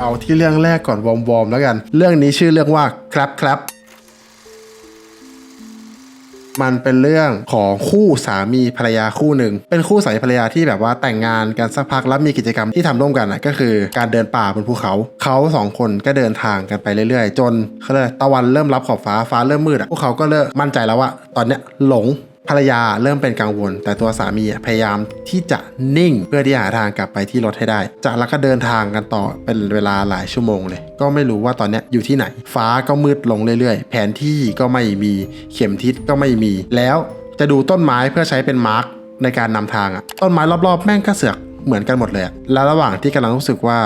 เอาที่เรื่องแรกก่อนวอมๆแล้วกัน เรื่องนี้ชื่อเรื่องว่าครับครับ มันเป็นเรื่องของคู่สามีภรรยาคู่หนึ่ง เป็นคู่สามีภรรยาที่แบบว่าแต่งงานกันสักพักแล้วมีกิจกรรมที่ทำร่วมกันนะก็คือการเดินป่าบนภูเขา เขาสองคนก็เดินทางกันไปเรื่อยๆ จนเขาเลยตะวันเริ่มรับขอบฟ้าฟ้าเริ่มมืดอะพวกเขาก็เริ่มมั่นใจแล้วว่า ตอนเนี้ยหลง ภรรยาเริ่มเป็นกังวล แต่ตัวสามีพยายามที่จะนิ่งเพื่อที่จะหาทางกลับไปที่รถให้ได้ จากแล้วก็เดินทางกันต่อเป็นเวลาหลายชั่วโมงเลย ก็ไม่รู้ว่าตอนนี้อยู่ที่ไหน ฟ้าก็มืดลงเรื่อยๆ แผนที่ก็ไม่มีเข็มทิศก็ไม่มี แล้วจะดูต้นไม้เพื่อใช้เป็นมาร์กในการนำทางอะต้นไม้รอบๆ แม่งก็เสือกเหมือนกันหมดเลยแล้วระหว่างที่กำลังรู้สึกว่า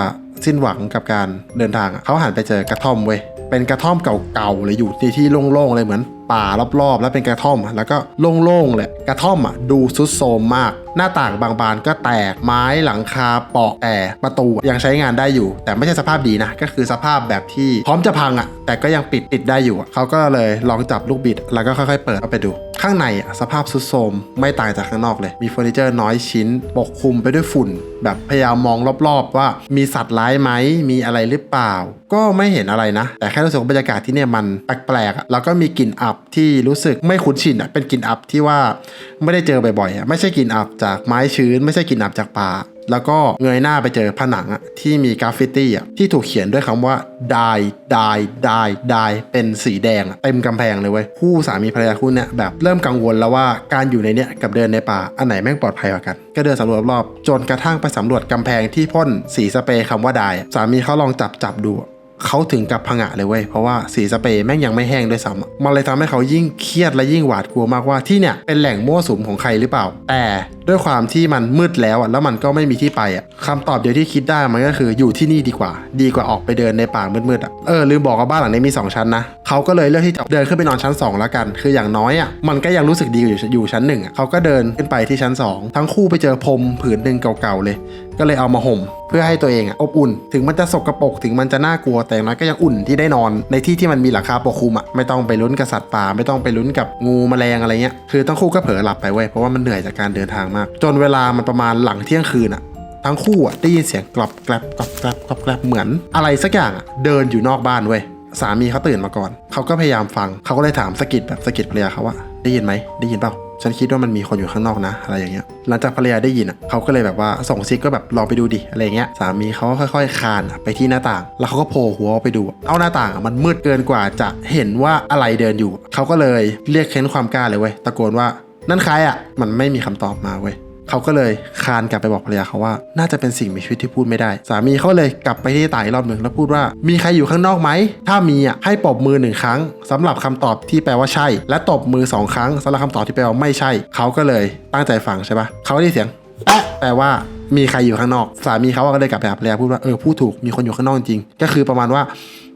สิ้นหวังกับการเดินทางเขาหันไปเจอกระท่อมเว้ยเป็นกระท่อมเก่าๆเลยอยู่ในที่โล่งๆเลยเหมือน ป่ารอบๆ แล้วเป็นกระท่อม แล้วก็โล่งๆเลยกระท่อมอะดูซุดโทมมาก หน้าต่างบางบานก็แตกไม้หลังคาเปาะแต่ประตูยังใช้งานได้อยู่ แต่ไม่ใช่สภาพดีนะ ก็คือสภาพแบบที่พร้อมจะพังอะ แต่ก็ยังปิดปิดได้อยู่อะเขาก็เลยลองจับลูกบิด แล้วก็ค่อยๆ เปิดเข้าไปดู ข้างในอะสภาพซุดโทมไม่ต่างจากข้างนอกเลย มีเฟอร์นิเจอร์น้อยชิ้น ปกคลุมไปด้วยฝุ่น แบบพยายามมองรอบๆ ว่ามีสัตว์ร้ายไหมมีอะไรหรือเปล่า ก็ไม่เห็นอะไรนะ แต่แค่รู้สึกบรรยากาศที่เนี่ยมันแปลกๆอะแล้วก็มีกลิ่นอับที่รู้สึกไม่คุ้นชินอะเป็นกลิ่นอับที่ว่าไม่ได้เจอบ่อยๆอะไม่ใช่กลิ่นอับจากไม้ชื้นไม่ใช่กลิ่นอับจากป่า แล้วก็เงยหน้าไปเจอผนังอะที่มีกราฟฟิตี้อะที่ถูกเขียนด้วยคำว่า die die die die เป็นสีแดงเต็มกำแพงเลยเว้ยคู่สามีภรรยาคู่เนี้ยแบบเริ่มกังวลแล้วว่าการอยู่ในเนี้ยกับเดินในป่าอันไหนแม่งปลอดภัยกว่ากัน ก็เดินสำรวจรอบจนกระทั่งไปสำรวจกำแพงที่พ่นสีสเปรย์คำว่า die สามีเขาลองจับจับดู เขาถึงกับผงะเลยเว้ย เพราะว่าสีสเปรย์แม่งยังไม่แห้งด้วยซ้ำมันเลยทำให้เขายิ่งเครียดและยิ่งหวาดกลัวมากว่าที่เนี่ยเป็นแหล่งมั่วสุมของใครหรือเปล่า แต่ด้วยความที่มันมืดแล้วอะแล้วมันก็ไม่มีที่ไปอะคำตอบเดียวที่คิดได้มันก็คืออยู่ที่นี่ดีกว่า ดีกว่าออกไปเดินในป่ามืดๆอะเออลืมบอกว่าบ้านหลังนี้มี 2 ชั้นนะเขาก็เลยเลือกที่จะเดินขึ้นไปนอนชั้น 2 แล้วกัน คืออย่างน้อยอะมันก็ยังรู้สึกดีอยู่อยู่ชั้นหนึ่งอะเขาก็เดินขึ้นไปที่ชั้น 2 ทั้งคู่ไปเจอพรมผืนหนึ่งเก่าๆเลย ก็เลยเอามาห่ม เพื่อให้ตัวเองอะอบอุ่น ถึงมันจะสกรปรกถึงมันจะน่ากลัวแต่อย่างน้อยก็ยังอุ่นที่ได้นอนในที่ที่มันมีหลังคาปกคลุมอะไม่ต้องไปลุ้นกับสัตว์ป่าไม่ต้องไปลุ้นกับงูแมลงอะไรเงี้ยคือทั้งคู่ก็เผลอหลับไปเว้ยเพราะว่ามันเหนื่อยจากการเดินทางมาก จนเวลามันประมาณหลังเที่ยงคืนอะทั้งคู่อะได้ยินเสียงกรอบแกรบกรอบแกรบกรอบแกรบเหมือน อะไรสักอย่างอะเดินอยู่นอกบ้านเว้ยสามีเขาตื่นมาก่อน เขาก็พยายามฟัง เขาก็เลยถามสะกิดแบบสะกิดภรรยเขาว่า ได้ยินไหม ได้ยินเปล่า ฉันคิดว่ามันมีคนอยู่ข้างนอกนะ อะไรอย่างเงี้ยหลังจากภรรยาได้ยินอะเขาก็เลยแบบว่าส่งซิกก็แบบลองไปดูดิอะไรเงี้ยสามีเขาก็ค่อยๆคานไปที่หน้าต่าง แล้วเขาก็โผล่หัวไปดู เอาหน้าต่างมันมืดเกินกว่าจะเห็นว่าอะไรเดินอยู่เขาก็เลยเรียกเค้นความกล้าเลยเว้ยตะโกนว่านั่นใครอะ มันไม่มีคำตอบมาเว้ย เขาก็เลยคานกลับไปบอกภรรยาเขาว่า น่าจะเป็นสิ่งมีชีวิตที่พูดไม่ได้ สามีเขาเลยกลับไปที่ต่างอีกรอบหนึ่งแล้วพูดว่า มีใครอยู่ข้างนอกไหม ถ้ามีอะให้ปรบมือหนึ่งครั้งสำหรับคำตอบที่แปลว่าใช่ และตบมือสองครั้งสำหรับคำตอบที่แปลว่าไม่ใช่ เขาก็เลยตั้งใจฟังใช่ปะเขาได้เสียงแปะแปลว่ามีใครอยู่ข้างนอก สามีเขาก็เลยกลับไปหาภรรยาพูดว่าเออพูดถูกมีคนอยู่ข้างนอกจริงก็คือประมาณว่า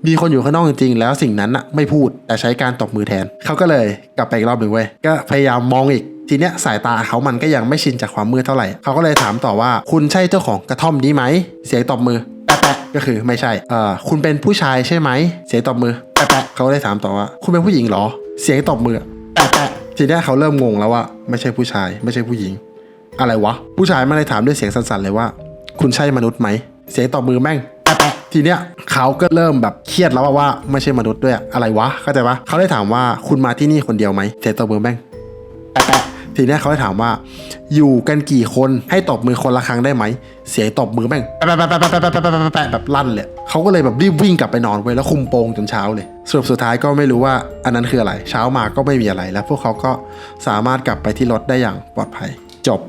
มีคนอยู่ข้างนอกจริงๆ แล้วสิ่งนั้นน่ะไม่พูดแต่ใช้การตบมือแทน เขาก็เลยกลับไปอีกรอบหนึ่งเว้ย ก็พยายามมองอีก ทีเนี้ยสายตาเขามันก็ยังไม่ชินจากความมืดเท่าไหร่ เขาก็เลยถามต่อว่าคุณใช่เจ้าของกระท่อมนี้ไหม เสียงตบมือแปะแปะก็คือไม่ใช่เอ่อคุณเป็นผู้ชายใช่ไหม เสียงตบมือแปะแปะเขาก็เลยถามต่อว่า คุณเป็นผู้หญิงเหรอ เสียงตบมือแปะแปะทีเนี้ยเขาเริ่มงงแล้วว่าไม่ใช่ผู้ชาย ไม่ใช่ผู้หญิง อะไรวะ ผู้ชายมาเลยถามด้วยเสียงสั่นๆเลยว่า คุณใช่มนุษย์ไหม เสียงตอบมือแม่ง แปะทีเนี้ยเขาก็เริ่มแบบเครียดแล้วว่าไม่ใช่มนุษย์ด้วยอะอะไรวะเข้าใจปะเขาเลยถามว่าคุณมาที่นี่คนเดียวไหมเสียงตบมือแม่งแปะแปะทีเนี้ยเขาเลยถามว่า อยู่กันกี่คนให้ตบมือคนละครั้งได้ไหมเสียงตบมือแม่งแปะแปะแปะแปะแปะแปะแปะแปะแบบลั่นเลยเขาก็เลยแบบรีบวิ่งกลับไปนอนไว้ยแล้วคุมโปงจนเช้าเลยสรุปสุดท้ายก็ไม่รู้ว่าอันนั้นคืออะไร เช้ามาก็ไม่มีอะไรแล้วพวกเขาก็สามารถกลับไปที่รถได้อย่างปลอดภัย จบ